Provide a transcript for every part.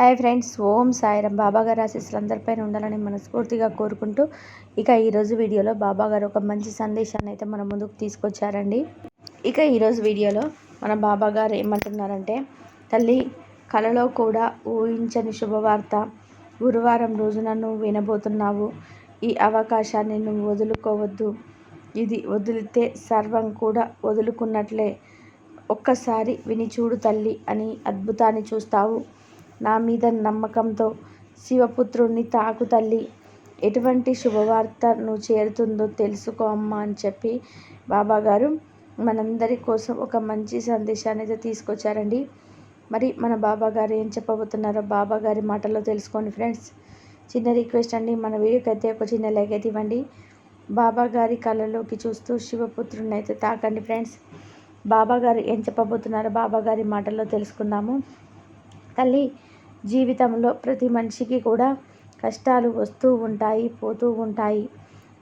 Hi friends ఓం సాయిరం బాబాగారు ఆశీస్సులు అందరిపైన ఉండాలని మనస్ఫూర్తిగా కోరుకుంటూ ఇక ఈరోజు వీడియోలో బాబాగారు ఒక మంచి సందేశాన్ని అయితే మన ముందుకు తీసుకొచ్చారండి. ఇక ఈరోజు వీడియోలో మన బాబాగారు ఏమంటున్నారంటే తల్లి కలలో కూడా ఊహించని శుభవార్త. గురువారం రోజున నువ్వు వినబోతున్నావు. ఈ అవకాశాన్ని నువ్వు వదులుకోవద్దు. ఇది వదిలితే సర్వం కూడా వదులుకున్నట్లే. ఒక్కసారి విని చూడు తల్లి అని అద్భుతాన్ని చూస్తావు. నా మీద నమ్మకంతో శివపుత్రుణ్ణి తాకు తల్లి. ఎటువంటి శుభవార్త నువ్వు చేరుతుందో తెలుసుకో అమ్మా అని చెప్పి బాబాగారు మనందరి కోసం ఒక మంచి సందేశాన్ని అయితే తీసుకొచ్చారండి. మరి మన బాబాగారు ఏం చెప్పబోతున్నారో బాబాగారి మాటల్లో తెలుసుకోండి ఫ్రెండ్స్. చిన్న రిక్వెస్ట్ అండి మన వీడియోకి అయితే ఒక చిన్న లైక్ అయితే ఇవ్వండి. బాబాగారి కళ్ళలోకి చూస్తూ శివపుత్రుని అయితే తాకండి ఫ్రెండ్స్. బాబాగారు ఏం చెప్పబోతున్నారో బాబాగారి మాటల్లో తెలుసుకుందాము. తల్లి జీవితంలో ప్రతి మనిషికి కూడా కష్టాలు వస్తూ ఉంటాయి పోతూ ఉంటాయి.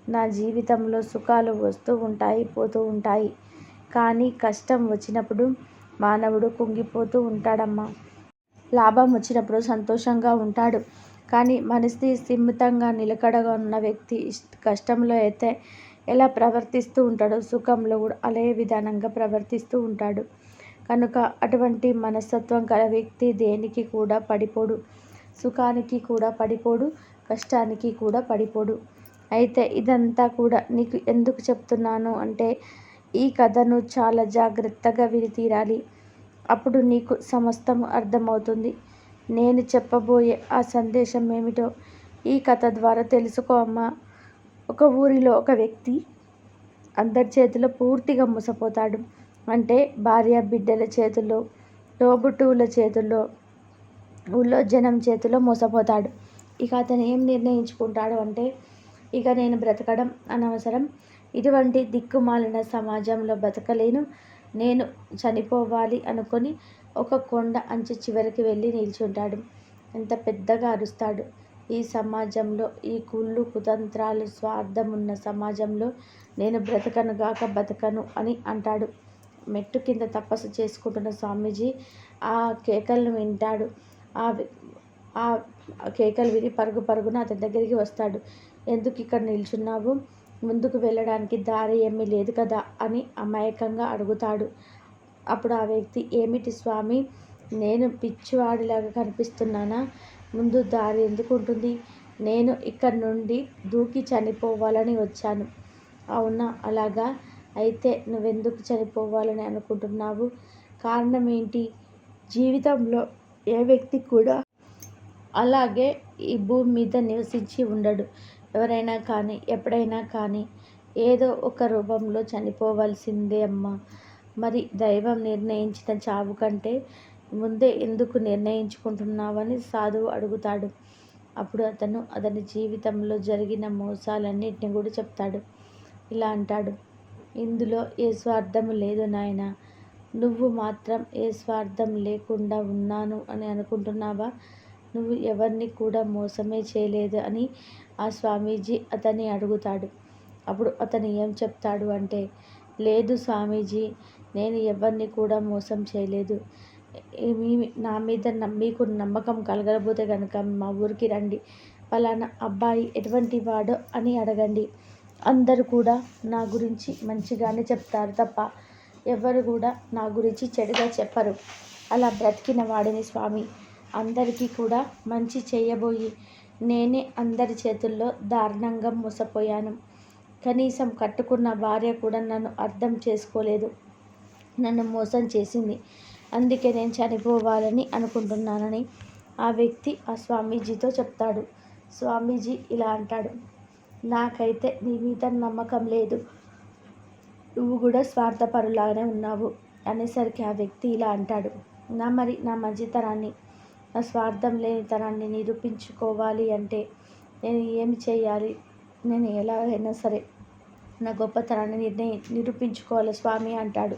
నా జీవితంలో సుఖాలు వస్తూ ఉంటాయి పోతూ ఉంటాయి. కానీ కష్టం వచ్చినప్పుడు మానవుడు కుంగిపోతూ ఉంటాడమ్మా. లాభం వచ్చినప్పుడు సంతోషంగా ఉంటాడు. కానీ మనసి సిమ్మితంగా నిలకడగా ఉన్న వ్యక్తి కష్టంలో అయితే ఎలా ప్రవర్తిస్తూ ఉంటాడో సుఖంలో కూడా అదే విధానంగా ప్రవర్తిస్తూ ఉంటాడు. కనుక అటువంటి మనస్తత్వం గల వ్యక్తి దేనికి కూడా పడిపోడు. సుఖానికి కూడా పడిపోడు. కష్టానికి కూడా పడిపోడు. అయితే ఇదంతా కూడా నీకు ఎందుకు చెప్తున్నాను అంటే ఈ కథను చాలా జాగ్రత్తగా విని తీరాలి. అప్పుడు నీకు సమస్తం అర్థమవుతుంది. నేను చెప్పబోయే ఆ సందేశం ఏమిటో ఈ కథ ద్వారా తెలుసుకో అమ్మా. ఒక ఊరిలో ఒక వ్యక్తి అందరి చేతిలో పూర్తిగా మోసపోతాడు. అంటే భార్య బిడ్డల చేతుల్లో తోబుట్టువుల చేతుల్లో ఊళ్ళో జనం చేతిలో మోసపోతాడు. ఇక అతను ఏం నిర్ణయించుకుంటాడు అంటే ఇక నేను బ్రతకడం అనవసరం. ఇటువంటి దిక్కుమాలిన సమాజంలో బ్రతకలేను. నేను చనిపోవాలి అనుకొని ఒక కొండ అంచు చివరికి వెళ్ళి నిల్చుంటాడు. ఎంత పెద్దగా అరుస్తాడు. ఈ సమాజంలో ఈ కుళ్ళు కుతంత్రాలు స్వార్థం ఉన్న సమాజంలో నేను బ్రతకను గాక బ్రతకను అని అంటాడు. మెట్టు కింద తపస్సు చేసుకుంటున్న స్వామీజీ ఆ కేకలను వింటాడు. ఆ ఆ కేకలు విని పరుగు పరుగున అతని దగ్గరికి వస్తాడు. ఎందుకు ఇక్కడ నిల్చున్నావు? ముందుకు వెళ్ళడానికి దారి ఏమీ లేదు కదా? అని అమాయకంగా అడుగుతాడు. అప్పుడు ఆ వ్యక్తి ఏమిటి స్వామి? నేను పిచ్చివాడిలాగా కనిపిస్తున్నానా? ముందు దారి ఎందుకు ఉంటుంది? నేను ఇక్కడ నుండి దూకి చనిపోవాలని వచ్చాను. అవునా? అలాగా? అయితే నువ్వెందుకు చనిపోవాలని అనుకుంటున్నావు? కారణం ఏంటి? జీవితంలో ఏ వ్యక్తి కూడా అలాగే ఈ భూమి మీద నివసించి ఉండడు. ఎవరైనా కానీ ఎప్పుడైనా కానీ ఏదో ఒక రూపంలో చనిపోవాల్సిందే అమ్మ. మరి దైవం నిర్ణయించిన చావు కంటే ముందే ఎందుకు నిర్ణయించుకుంటున్నావని సాధువు అడుగుతాడు. అప్పుడు అతను అతని జీవితంలో జరిగిన మోసాలన్నింటినీ కూడా చెప్తాడు. ఇలా అంటాడు. ఇందులో ఏ స్వార్థము లేదు నాయన. నువ్వు మాత్రం ఏ స్వార్థం లేకుండా ఉన్నాను అని అనుకుంటున్నావా? నువ్వు ఎవరిని కూడా మోసమే చేయలేదు అని ఆ స్వామీజీ అతన్ని అడుగుతాడు. అప్పుడు అతను ఏం చెప్తాడు అంటే లేదు స్వామీజీ నేను ఎవరిని కూడా మోసం చేయలేదు. మీ నా మీద మీకు నమ్మకం కలగకపోతే కనుక మా ఊరికి రండి. పలానా అబ్బాయి ఎటువంటి వాడో అని అడగండి. అందరు కూడా నా గురించి మంచిగానే చెప్తారు తప్ప ఎవరు కూడా నా గురించి చెడుగా చెప్పరు. అలా బ్రతికిన వాడిని స్వామి అందరికీ కూడా మంచి చేయబోయి నేనే అందరి చేతుల్లో దారుణంగా మోసపోయాను. కనీసం కట్టుకున్న భార్య కూడా నన్ను అర్థం చేసుకోలేదు. నన్ను మోసం చేసింది. అందుకే నేను చనిపోవాలని అనుకుంటున్నానని ఆ వ్యక్తి ఆ స్వామీజీతో చెప్తాడు. స్వామీజీ ఇలా అంటాడు. నాకైతే నీ మీద నమ్మకం లేదు. నువ్వు కూడా స్వార్థపరులాగానే ఉన్నావు అనేసరికి ఆ వ్యక్తి ఇలా అంటాడు. నా మరి నా మంచితనాన్ని నా స్వార్థం లేనితనాన్ని నిరూపించుకోవాలి అంటే నేను ఏమి చేయాలి? నేను ఎలాగైనా సరే నా గొప్పతనాన్ని నిర్ణయి నిరూపించుకోవాలి స్వామి అంటాడు.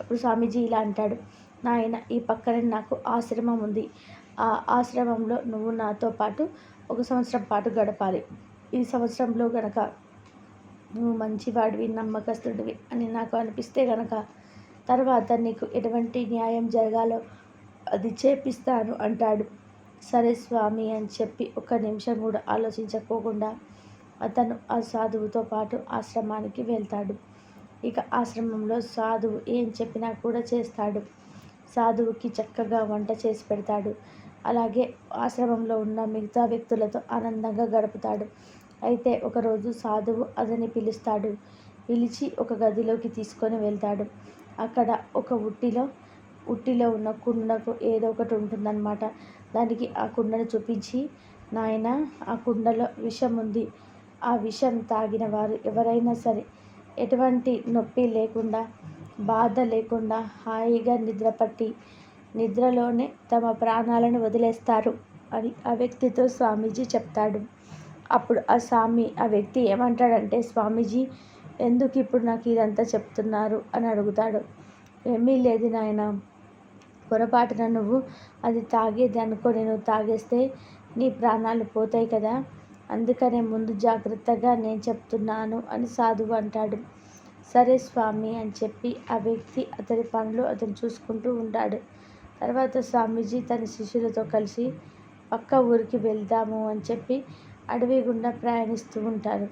అప్పుడు స్వామీజీ ఇలా అంటాడు. నాయన ఈ పక్కనే నాకు ఆశ్రమం ఉంది. ఆ ఆశ్రమంలో నువ్వు నాతో పాటు ఒక సంవత్సరం పాటు గడపాలి. ఈ సంవత్సరంలో గనక నువ్వు మంచివాడివి నమ్మకస్తుడివి అని నాకు అనిపిస్తే గనక తర్వాత నీకు ఎటువంటి న్యాయం జరగాలో అది చేపిస్తాను అంటాడు. సరే స్వామి అని చెప్పి ఒక్క నిమిషం కూడా ఆలోచించకోకుండా అతను ఆ సాధువుతో పాటు ఆశ్రమానికి వెళ్తాడు. ఇక ఆశ్రమంలో సాధువు ఏం చెప్పినా కూడా చేస్తాడు. సాధువుకి చక్కగా వంట చేసి పెడతాడు. అలాగే ఆశ్రమంలో ఉన్న మిగతా వ్యక్తులతో ఆనందంగా గడుపుతాడు. అయితే ఒకరోజు సాధువు అతని పిలుస్తాడు. పిలిచి ఒక గదిలోకి తీసుకొని వెళ్తాడు. అక్కడ ఒక ఉట్టిలో ఉట్టిలో ఉన్న కుండకు ఏదో ఒకటి ఉంటుందన్నమాట. దానికి ఆ కుండను చూపించి నాయన ఆ కుండలో విషం ఉంది. ఆ విషం తాగిన వారు ఎవరైనా సరే ఎటువంటి నొప్పి లేకుండా బాధ లేకుండా హాయిగా నిద్రపట్టి నిద్రలోనే తమ ప్రాణాలను వదిలేస్తారు అని ఆ వ్యక్తితో స్వామీజీ చెప్తాడు. అప్పుడు ఆ స్వామి ఆ వ్యక్తి ఏమంటాడంటే స్వామీజీ ఎందుకు ఇప్పుడు నాకు ఇదంతా చెప్తున్నారు? అని అడుగుతాడు. ఏమీ లేదు నాయన పొరపాటున నువ్వు అది తాగేది అనుకో నువ్వు తాగేస్తే నీ ప్రాణాలు పోతాయి కదా. అందుకనే ముందు జాగ్రత్తగా నేను చెప్తున్నాను అని సాధువు అంటాడు. సరే స్వామి అని చెప్పి ఆ వ్యక్తి అతని పనులు అతను చూసుకుంటూ ఉంటాడు. తర్వాత స్వామీజీ తన శిష్యులతో కలిసి పక్క ఊరికి వెళ్దాము అని చెప్పి అడవి గుండా ప్రయాణిస్తూ ఉంటారు.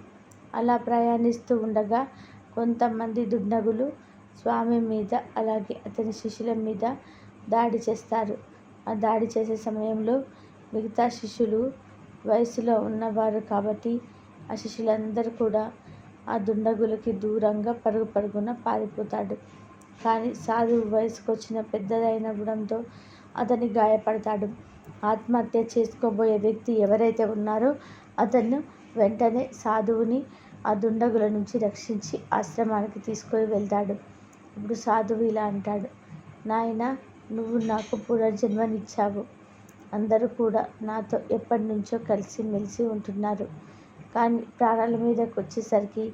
అలా ప్రయాణిస్తూ ఉండగా కొంతమంది దుండగులు స్వామి మీద అలాగే అతని శిష్యుల మీద దాడి చేస్తారు. ఆ దాడి చేసే సమయంలో మిగతా శిష్యులు వయసులో ఉన్నవారు కాబట్టి ఆ శిష్యులందరూ కూడా ఆ దుండగులకి దూరంగా పరుగు పరుగున పారిపోతాడు కానీ సాధువు వయసుకు వచ్చిన పెద్దదైనడంతో అతని గాయపడతాడు. ఆత్మహత్య చేసుకోబోయే వ్యక్తి ఎవరైతే ఉన్నారో అతను వెంటనే సాధువుని ఆ దుండగుల నుంచి రక్షించి ఆశ్రమానికి తీసుకొని వెళ్తాడు. ఇప్పుడు సాధువు ఇలా అంటాడు నాయన నువ్వు నాకు పునర్జన్మనిచ్చావు. అందరూ కూడా నాతో ఎప్పటి నుంచో కలిసి మెలిసి ఉంటున్నారు. కానీ ప్రాణాల మీదకి వచ్చేసరికి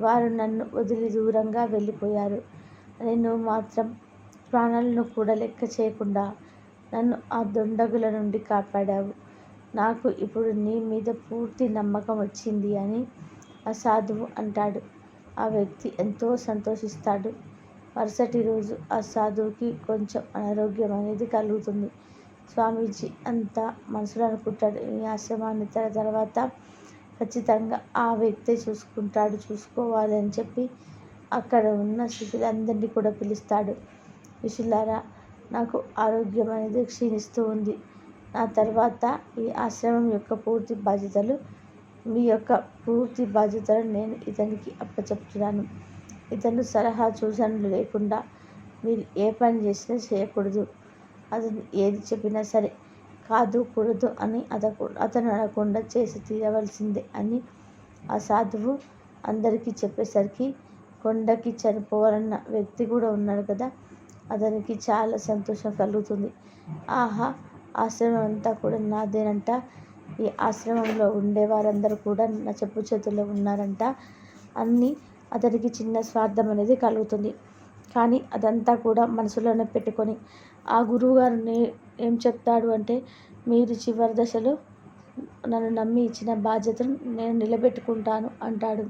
వారు నన్ను వదిలి దూరంగా వెళ్ళిపోయారు. నేను మాత్రం ప్రాణాలను కూడా లెక్క చేయకుండా నన్ను ఆ దుండగుల నుండి కాపాడావు. నాకు ఇప్పుడు నీ మీద పూర్తి నమ్మకం వచ్చింది అని ఆ సాధువు అంటాడు. ఆ వ్యక్తి ఎంతో సంతోషిస్తాడు. మరుసటి రోజు ఆ సాధువుకి కొంచెం అనారోగ్యం అనేది కలుగుతుంది. స్వామీజీ అంతా మనసులో అనుకుంటాడు. ఈ ఆశ్రమాన్ని తన తర్వాత ఖచ్చితంగా ఆ వ్యక్తే చూసుకుంటాడు. చూసుకోవాలి అని చెప్పి అక్కడ ఉన్న శిష్యులందరినీ కూడా పిలుస్తాడు. శిష్యులారా నాకు ఆరోగ్యం అనేది క్షీణిస్తూ ఉంది. ఆ తర్వాత ఈ ఆశ్రమం యొక్క పూర్తి బాధ్యతలు మీ యొక్క పూర్తి బాధ్యతలు నేను ఇతనికి అప్పచెప్తున్నాను. ఇతను సలహా సూచనలు లేకుండా మీరు ఏ పని చేసినా చేయకూడదు. అతను ఏది చెప్పినా సరే కాదు కూడదు అని అతకు అతను అనకుండా చేసి తీరవలసిందే అని ఆ సాధువు అందరికీ చెప్పేసరికి కొండకి చనిపోవాలన్న వ్యక్తి కూడా ఉన్నాడు కదా అతనికి చాలా సంతోషం కలుగుతుంది. ఆహా ఆశ్రమం అంతా కూడా నాదేనంట ఈ ఆశ్రమంలో ఉండే వారందరూ కూడా నా చెప్పు చేతుల్లో ఉన్నారంట. అన్నీ అతనికి చిన్న స్వార్థం అనేది కలుగుతుంది. కానీ అదంతా కూడా మనసులోనే పెట్టుకొని ఆ గురువుగారు ఏం చెప్తాడు అంటే మీరు చివరి దశలో నన్ను నమ్మి ఇచ్చిన బాధ్యతను నేను నిలబెట్టుకుంటాను అంటాడు.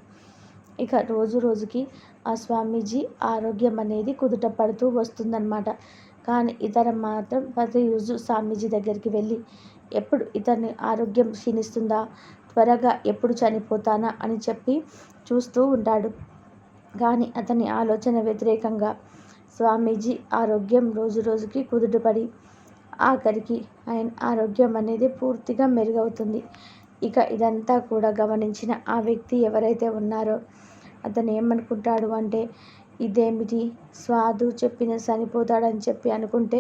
ఇక రోజు రోజుకి ఆ స్వామీజీ ఆరోగ్యం అనేది కుదుట పడుతూ వస్తుందన్నమాట. కానీ ఇతర మాత్రం ప్రతిరోజు స్వామీజీ దగ్గరికి వెళ్ళి ఎప్పుడు ఇతని ఆరోగ్యం క్షీణిస్తుందా? త్వరగా ఎప్పుడు చనిపోతానా? అని చెప్పి చూస్తూ ఉంటాడు. కానీ అతని ఆలోచన వ్యతిరేకంగా స్వామీజీ ఆరోగ్యం రోజు రోజుకి కుదుటపడి ఆఖరికి ఆయన ఆరోగ్యం అనేది పూర్తిగా మెరుగవుతుంది. ఇక ఇదంతా కూడా గమనించిన ఆ వ్యక్తి ఎవరైతే ఉన్నారో అతను ఏమనుకుంటాడు అంటే ఇదేమిటి? స్వాదు చెప్పిన చనిపోతాడని చెప్పి అనుకుంటే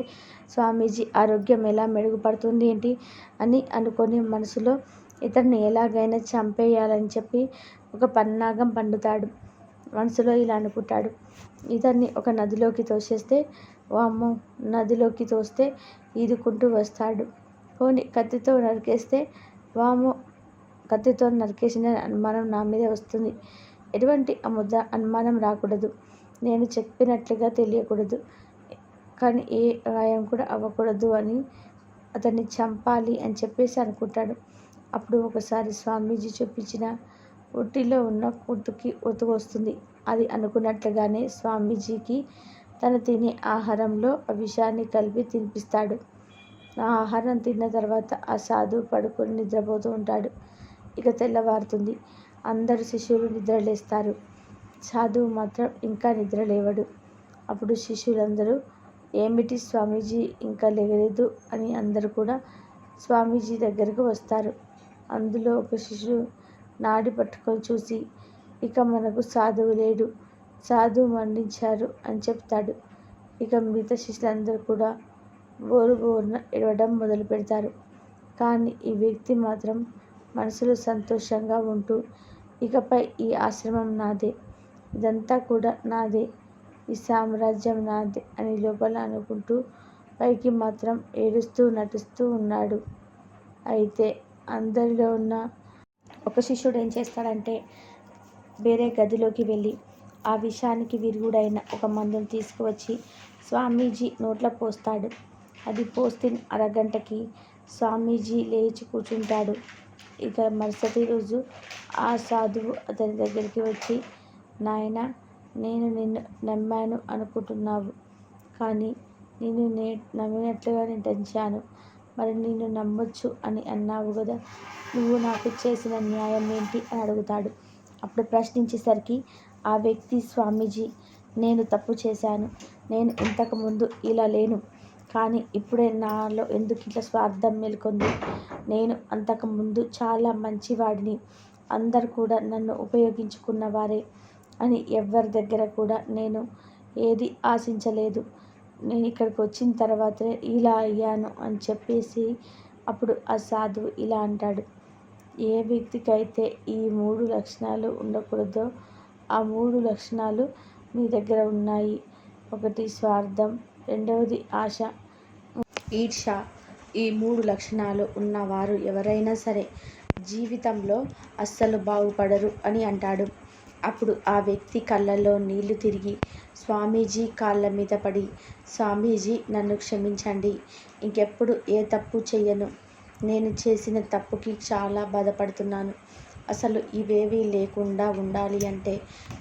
స్వామీజీ ఆరోగ్యం ఎలా మెరుగుపడుతుంది ఏంటి అని అనుకొని మనసులో ఇతన్ని ఎలాగైనా చంపేయాలని చెప్పి ఒక పన్నాగం పండుతాడు. మనసులో ఇలా అనుకుంటాడు. ఇతన్ని ఒక నదిలోకి తోసేస్తే వామ్మో నదిలోకి తోస్తే ఈదుకుంటూ వస్తాడు. పోనీ కత్తితో నరికేస్తే వామో కత్తితో నరికేసిన అనుమానం నా మీదే వస్తుంది. ఎటువంటి అముద్ర అనుమానం రాకూడదు. నేను చెప్పినట్లుగా తెలియకూడదు. కానీ ఏ గాయం కూడా అవ్వకూడదు అని అతన్ని చంపాలి అని చెప్పేసి అనుకుంటాడు. అప్పుడు ఒకసారి స్వామీజీ చూపించిన ఒట్టిలో ఉన్న ఉతుకి వస్తుంది. అది అనుకున్నట్లుగానే స్వామీజీకి తను తినే ఆహారంలో ఆ విషాన్ని కలిపి తినిపిస్తాడు. ఆ ఆహారం తిన్న తర్వాత ఆ సాధువు పడుకొని నిద్రపోతూ ఉంటాడు. ఇక తెల్లవారుతుంది. అందరు శిష్యులు నిద్రలేస్తారు. సాధువు మాత్రం ఇంకా నిద్ర లేవడు. అప్పుడు శిష్యులందరూ ఏమిటి స్వామీజీ ఇంకా లేవలేదు? అని అందరూ కూడా స్వామీజీ దగ్గరకు వస్తారు. అందులో ఒక శిష్యుడు నాడి పట్టుకొని చూసి ఇక మనకు సాధువు లేడు. సాధువు మరణించారు అని చెప్తాడు. ఇక మిగతా శిష్యులందరూ కూడా బోరు బోరున ఇడవడం మొదలు పెడతారు. కానీ ఈ వ్యక్తి మాత్రం మనసులో సంతోషంగా ఉంటూ ఇకపై ఈ ఆశ్రమం నాదే. ఇదంతా కూడా నాదే. ఈ సామ్రాజ్యం నాదే అని లోపల అనుకుంటూ పైకి మాత్రం ఏడుస్తూ నటిస్తూ ఉన్నాడు. అయితే అందరిలో ఉన్న ఒక శిష్యుడు ఏం చేస్తాడంటే వేరే గదిలోకి వెళ్ళి ఆ విషానికి విరుగుడైన ఒక మందును తీసుకువచ్చి స్వామీజీ నోట్లో పోస్తాడు. అది పోస్తే అరగంటకి స్వామీజీ లేచి కూర్చుంటాడు. ఇక మరుసటి రోజు ఆ సాధువు అతని దగ్గరికి వచ్చి నాయన నేను నిన్ను నమ్మాను అనుకుంటున్నావు. కానీ నిన్ను నే నమ్మినట్లుగా నేను నటించాను మరి నిన్ను నమ్మొచ్చు అని అన్నావు కదా నువ్వు నాకు చేసిన న్యాయం ఏంటి అని అడుగుతాడు. అప్పుడు ప్రశ్నించేసరికి ఆ వ్యక్తి స్వామీజీ నేను తప్పు చేశాను. నేను ఇంతకుముందు ఇలా లేను. కానీ ఇప్పుడే నాలో ఎందుకు ఇట్లా స్వార్థం మేల్కొంది? నేను అంతకుముందు చాలా మంచివాడిని. అందరు కూడా నన్ను ఉపయోగించుకున్న వారే అని ఎవరి దగ్గర కూడా నేను ఏది ఆశించలేదు. నేను ఇక్కడికి వచ్చిన తర్వాతే ఇలా అయ్యాను అని చెప్పేసి అప్పుడు ఆ సాధువు ఇలా అంటాడు. ఏ వ్యక్తికైతే ఈ మూడు లక్షణాలు ఉండకూడదో ఆ మూడు లక్షణాలు మీ దగ్గర ఉన్నాయి. ఒకటి స్వార్థం రెండవది ఆశ. ఈర్ష. ఈ మూడు లక్షణాలు ఉన్నవారు ఎవరైనా సరే జీవితంలో అస్సలు బాగుపడరు అని అంటాడు. అప్పుడు ఆ వ్యక్తి కళ్ళల్లో నీళ్ళు తిరిగి స్వామీజీ కాళ్ళ మీద పడి స్వామీజీ నన్ను క్షమించండి ఇంకెప్పుడు ఏ తప్పు చెయ్యను. నేను చేసిన తప్పుకి చాలా బాధపడుతున్నాను. అసలు ఇవేవీ లేకుండా ఉండాలి అంటే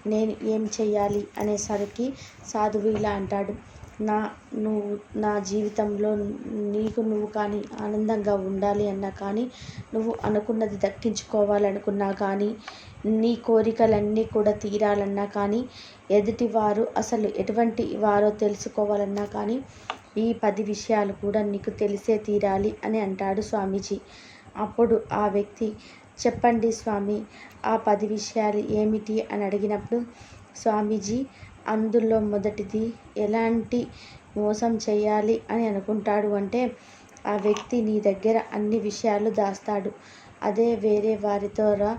నేను ఏం చెయ్యాలి అనేసరికి సాధువు ఇలా అంటాడు. నా నువ్వు నా జీవితంలో నీకు నువ్వు కానీ ఆనందంగా ఉండాలి అన్నా కానీ నువ్వు అనుకున్నది దక్కించుకోవాలనుకున్నా కానీ నీ కోరికలన్నీ కూడా తీరాలన్నా కానీ ఎదుటివారు అసలు ఎటువంటి వారో తెలుసుకోవాలన్నా కానీ ఈ పది విషయాలు కూడా నీకు తెలిసే తీరాలి అని అంటాడు స్వామీజీ. అప్పుడు ఆ వ్యక్తి చెప్పండి స్వామి ఆ పది విషయాలు ఏమిటి? అని అడిగినప్పుడు స్వామీజీ అందులో మొదటిది ఎలాంటి మోసం చేయాలి అని అనుకుంటాడు అంటే ఆ వ్యక్తి నీ దగ్గర అన్ని విషయాలు దాస్తాడు. అదే వేరే వారితో రా.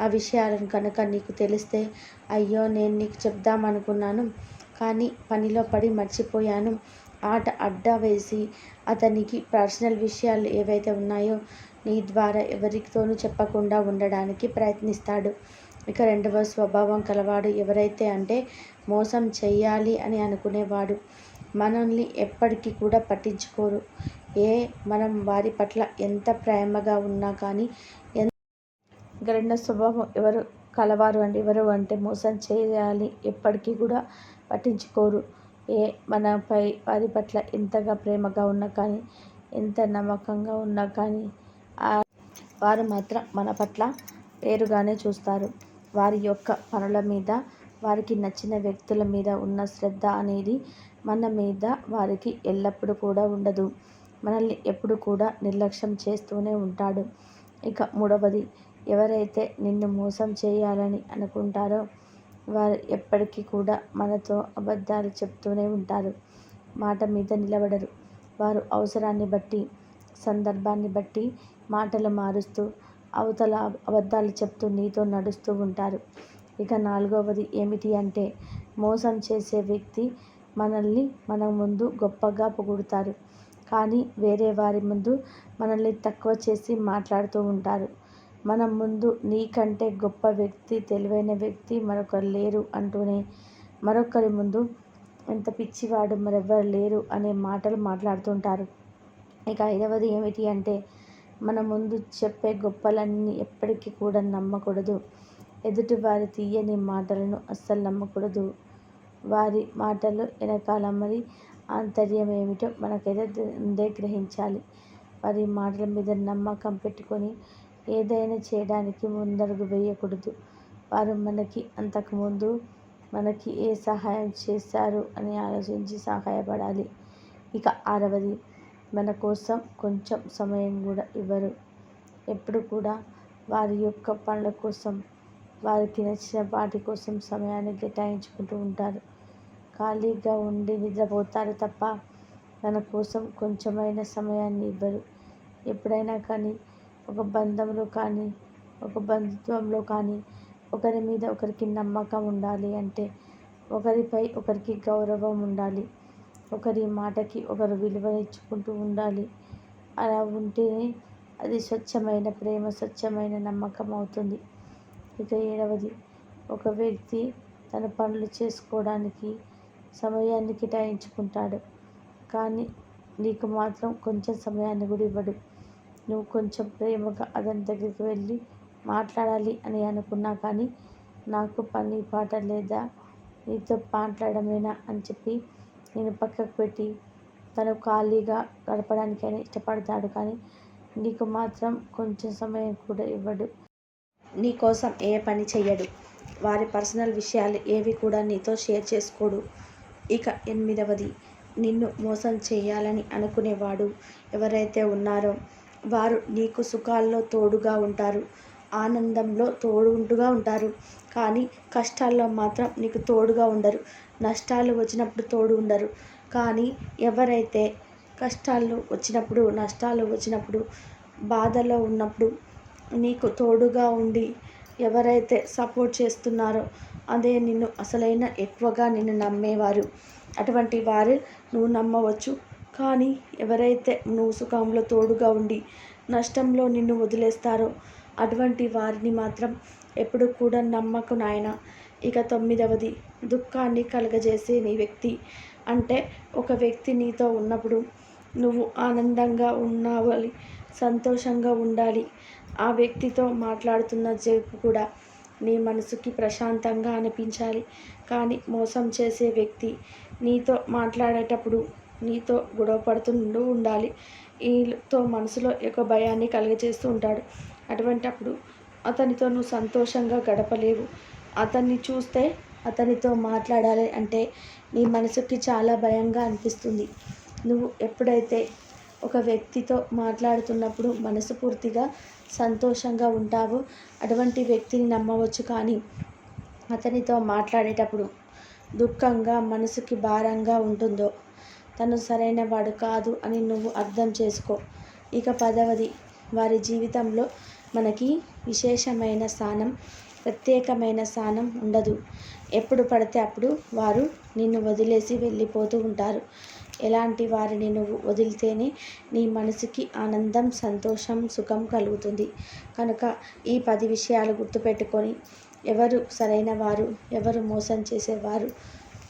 ఆ విషయాలను కనుక నీకు తెలిస్తే అయ్యో నేను నీకు చెప్దామనుకున్నాను కానీ పనిలో పడి మర్చిపోయాను. ఆట అడ్డా వేసి అతనికి పర్సనల్ విషయాలు ఏవైతే ఉన్నాయో నీ ద్వారా ఎవరితోనూ చెప్పకుండా ఉండడానికి ప్రయత్నిస్తాడు. ఇక రెండవ స్వభావం కలవాడు ఎవరైతే అంటే మోసం చెయ్యాలి అని అనుకునేవాడు. మనల్ని ఎప్పటికీ కూడా పట్టించుకోరు. ఏ మనం వారి పట్ల ఎంత ప్రేమగా ఉన్నా కానీ ఎంత గరిన స్వభావం ఎవరు కలవారు అండి? ఎవరు అంటే మోసం చేయాలి ఎప్పటికీ కూడా పట్టించుకోరు. ఏ మనపై వారి పట్ల ఎంతగా ప్రేమగా ఉన్నా కానీ ఎంత నమ్మకంగా ఉన్నా కానీ వారు మాత్రం మన పట్ల వేరుగానే చూస్తారు. వారి యొక్క పనుల మీద వారికి నచ్చిన వ్యక్తుల మీద ఉన్న శ్రద్ధ అనేది మన మీద వారికి ఎల్లప్పుడూ కూడా ఉండదు. మనల్ని ఎప్పుడు కూడా నిర్లక్ష్యం చేస్తూనే ఉంటాడు. ఇక మూడవది ఎవరైతే నిన్ను మోసం చేయాలని అనుకుంటారో వారు ఎప్పటికీ కూడా మనతో అబద్ధాలు చెప్తూనే ఉంటారు. మాట మీద నిలబడరు. వారు అవసరాన్ని బట్టి సందర్భాన్ని బట్టి మాటలు మారుస్తూ అవతల అబద్ధాలు చెప్తూ నీతో నడుస్తూ ఉంటారు. ఇక నాలుగవది ఏమిటి అంటే మోసం చేసే వ్యక్తి మనల్ని మన ముందు గొప్పగా పొగుడుతారు. కానీ వేరే వారి ముందు మనల్ని తక్కువ చేసి మాట్లాడుతూ ఉంటారు. మన ముందు నీకంటే గొప్ప వ్యక్తి తెలివైన వ్యక్తి మరొకరు లేరు అంటూనే మరొకరి ముందు ఎంత పిచ్చివాడు మరెవ్వరు లేరు అనే మాటలు మాట్లాడుతుంటారు ఇక ఐదవది ఏమిటి అంటే మన ముందు చెప్పే గొప్పలన్నీ ఎప్పటికీ కూడా నమ్మకూడదు. ఎదుటివారి తీయని మాటలను అస్సలు నమ్మకూడదు. వారి మాటలు వెనకాల మరి ఆంతర్యం ఏమిటో మనకైతే ముందే గ్రహించాలి. వారి మాటల మీద నమ్మకం పెట్టుకొని ఏదైనా చేయడానికి ముందడుగు వేయకూడదు. వారు మనకి అంతకుముందు మనకి ఏ సహాయం చేశారు అని ఆలోచించి సహాయపడాలి. ఇక ఆరవది మన కోసం కొంచెం సమయం కూడా ఇవ్వరు. ఎప్పుడు కూడా వారి యొక్క పనుల కోసం వారికి నచ్చిన వాటి కోసం సమయాన్ని కేటాయించుకుంటూ ఉంటారు. ఖాళీగా ఉండి నిద్రపోతారు తప్ప మన కోసం కొంచెమైన సమయాన్ని ఇవ్వరు. ఎప్పుడైనా కానీ ఒక బంధంలో కానీ ఒక బంధుత్వంలో కానీ ఒకరి మీద ఒకరికి నమ్మకం ఉండాలి అంటే ఒకరిపై ఒకరికి గౌరవం ఉండాలి. ఒకరి మాటకి ఒకరు విలువ ఇచ్చుకుంటూ ఉండాలి. అలా ఉంటేనే అది స్వచ్ఛమైన ప్రేమ స్వచ్ఛమైన నమ్మకం అవుతుంది. ఇక ఏడవది ఒక వ్యక్తి తన పనులు చేసుకోవడానికి సమయాన్ని కేటాయించుకుంటాడు. కానీ నీకు మాత్రం కొంచెం సమయాన్ని కూడా ఇవ్వడు. నువ్వు కొంచెం ప్రేమగా అతని దగ్గరికి వెళ్ళి మాట్లాడాలి అని అనుకున్నా కానీ నాకు పని పాట లేదా నీతో మాట్లాడమేనా అని చెప్పి నేను పక్కకు పెట్టి తను ఖాళీగా గడపడానికైనా ఇష్టపడతాడు కానీ నీకు మాత్రం కొంచెం సమయం కూడా ఇవ్వడు. నీ కోసం ఏ పని చెయ్యడు. వారి పర్సనల్ విషయాలు ఏవి కూడా నీతో షేర్ చేసుకోడు. ఇక ఎనిమిదవది నిన్ను మోసం చేయాలని అనుకునేవాడు ఎవరైతే ఉన్నారో వారు నీకు సుఖాల్లో తోడుగా ఉంటారు ఆనందంలో తోడుంటుగా ఉంటారు. కానీ కష్టాల్లో మాత్రం నీకు తోడుగా ఉండరు. నష్టాలు వచ్చినప్పుడు తోడు ఉండరు. కానీ ఎవరైతే కష్టాలు వచ్చినప్పుడు నష్టాలు వచ్చినప్పుడు బాధలో ఉన్నప్పుడు నీకు తోడుగా ఉండి ఎవరైతే సపోర్ట్ చేస్తున్నారో అదే నిన్ను అసలైన ఎక్కువగా నిన్ను నమ్మేవారు. అటువంటి వారు నువ్వు నమ్మవచ్చు. కానీ ఎవరైతే నువ్వు సుఖంలో తోడుగా ఉండి నష్టంలో నిన్ను వదిలేస్తారో అటువంటి వారిని మాత్రం ఎప్పుడు కూడా నమ్మకు నాయన. ఇక తొమ్మిదవది. దుఃఖాన్ని కలగజేసే నీ వ్యక్తి. అంటే ఒక వ్యక్తి నీతో ఉన్నప్పుడు నువ్వు ఆనందంగా ఉన్నావాలి సంతోషంగా ఉండాలి. ఆ వ్యక్తితో మాట్లాడుతున్న జేపు కూడా నీ మనసుకి ప్రశాంతంగా అనిపించాలి. కానీ మోసం చేసే వ్యక్తి నీతో మాట్లాడేటప్పుడు నీతో గొడవ ఉండాలి. వీళ్ళతో మనసులో ఎక్కువ భయాన్ని కలుగజేస్తూ ఉంటాడు. అటువంటప్పుడు అతనితో నువ్వు సంతోషంగా గడపలేవు. అతన్ని చూస్తే అతనితో మాట్లాడాలి అంటే నీ మనసుకి చాలా భయంగా అనిపిస్తుంది. నువ్వు ఎప్పుడైతే ఒక వ్యక్తితో మాట్లాడుతున్నప్పుడు మనసుపూర్తిగా సంతోషంగా ఉంటావో అటువంటి వ్యక్తిని నమ్మవచ్చు కానీ అతనితో మాట్లాడేటప్పుడు దుఃఖంగా మనసుకి భారంగా ఉంటుందో తను సరైన వాడు కాదు అని నువ్వు అర్థం చేసుకో. ఇక పదవది వారి జీవితంలో మనకి విశేషమైన స్థానం ప్రత్యేకమైన స్థానం ఉండదు. ఎప్పుడు పడితే అప్పుడు వారు నిన్ను వదిలేసి వెళ్ళిపోతూ ఉంటారు. ఎలాంటి వారిని నువ్వు వదిలితేనే నీ మనసుకి ఆనందం సంతోషం సుఖం కలుగుతుంది. కనుక ఈ పది విషయాలు గుర్తుపెట్టుకొని ఎవరు సరైన వారు ఎవరు మోసం చేసేవారు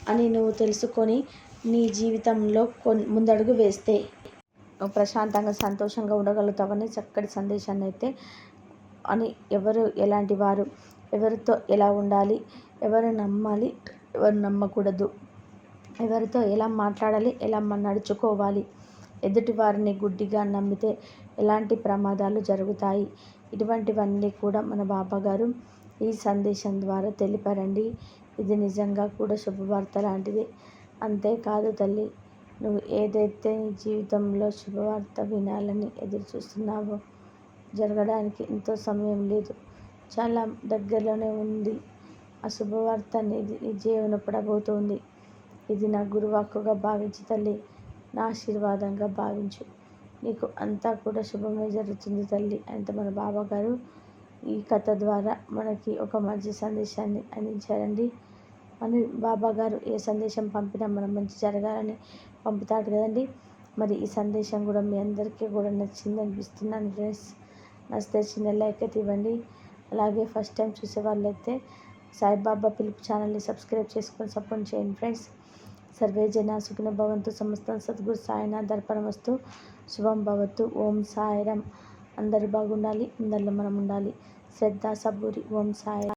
అని నువ్వు తెలుసుకొని నీ జీవితంలో కొన్ని ముందడుగు వేస్తే ప్రశాంతంగా సంతోషంగా ఉండగలుగుతావని చక్కటి సందేశాన్ని అయితే అని ఎవరు ఎలాంటి వారు ఎవరితో ఎలా ఉండాలి ఎవరు నమ్మాలి ఎవరు నమ్మకూడదు ఎవరితో ఎలా మాట్లాడాలి ఎలా నడుచుకోవాలి. ఎదుటి వారిని గుడ్డిగా నమ్మితే ఎలాంటి ప్రమాదాలు జరుగుతాయి? ఇటువంటివన్నీ కూడా మన బాబాగారు ఈ సందేశం ద్వారా తెలిపారండి. ఇది నిజంగా కూడా శుభవార్త లాంటిది. అంతేకాదు తల్లి నువ్వు ఏదైతే నీ జీవితంలో శుభవార్త వినాలని ఎదురు చూస్తున్నావో జరగడానికి ఎంతో సమయం లేదు. చాలా దగ్గరలోనే ఉంది. ఆ శుభవార్త అనేది నీ జీవన పడబోతోంది. ఇది నా గురువాక్కుగా భావించి తల్లి. నా ఆశీర్వాదంగా భావించు. నీకు అంతా కూడా శుభమే జరుగుతుంది తల్లి అంటే మన బాబాగారు ఈ కథ ద్వారా మనకి ఒక మంచి సందేశాన్ని అందించారండి. అని బాబాగారు ఏ సందేశం పంపినా మనం మంచి జరగాలని పంపుతాడు కదండి. మరి ఈ సందేశం కూడా మీ అందరికీ కూడా నచ్చింది అనిపిస్తున్నాను ఫ్రెండ్స్ నచ్చితే చిన్న లైక్ అయితే ఇవ్వండి. అలాగే ఫస్ట్ టైం చూసే వాళ్ళైతే సాయిబాబా పిలుపు ఛానల్ని సబ్స్క్రైబ్ చేసుకొని సపోర్ట్ చేయండి ఫ్రెండ్స్. సర్వే జన సుఖిన భవంతు సమస్తం సద్గురు సాయినాథ్ దర్పణమస్తు శుభం భవతు ఓం సాయిరం అందరు బాగుండాలి అందరిలో మనం ఉండాలి. శ్రద్ధ సబూరి ఓం సాయి